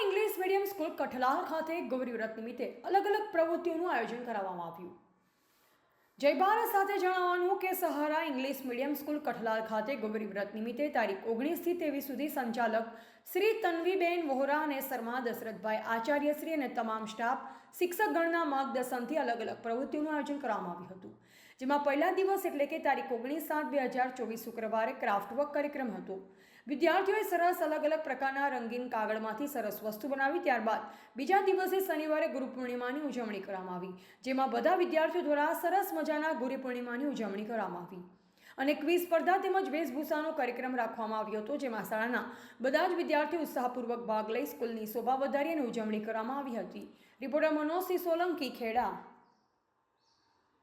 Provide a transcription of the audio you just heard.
English medium school Kathlal ખાતે ગૌરી વ્રત નિમિત્તે અલગ અલગ પ્રવૃત્તિઓનું આયોજન કરવામાં આવ્યું. જય સાથે જણાવવાનું કે Sahara English medium school Kathlal ખાતે ગૌરી વ્રત નિમિત્તે તારીખ ઓગણીસથી ત્રેવીસ સુધી સંચાલક શ્રી તન્વીબેન વોહરા અને શર્મા દશરથભાઈ આચાર્યશ્રી અને તમામ સ્ટાફ શિક્ષકગણના માર્ગદર્શનથી અલગ અલગ પ્રવૃત્તિઓનું આયોજન કરવામાં આવ્યું હતું. જેમાં પહેલા દિવસ એટલે કે તારીખ ઓગણીસ સાત બે હજાર ચોવીસ શુક્રવારે ક્રાફ્ટ વર્ક કાર્યક્રમ હતો. વિદ્યાર્થીઓએ સરસ અલગ અલગ પ્રકારના રંગીન કાગળમાંથી સરસ વસ્તુ બનાવી ત્યારબાદ બીજા દિવસે શનિવારે ગુરુ પૂર્ણિમાની ઉજવણી કરવામાં આવી. જેમાં બધા વિદ્યાર્થીઓ દ્વારા સરસ મજાના ગુરુ પૂર્ણિમાની ઉજવણી કરવામાં આવી. અને ક્વિઝ સ્પર્ધા તેમજ વેશભૂષાનો કાર્યક્રમ રાખવામાં આવ્યો હતો, જેમાં શાળાના બધા જ વિદ્યાર્થીઓ ઉત્સાહપૂર્વક ભાગ લઈ સ્કૂલની શોભા વધારી અને ઉજવણી કરવામાં આવી હતી. રિપોર્ટર મનોજસિંહ સોલંકી ખેડા.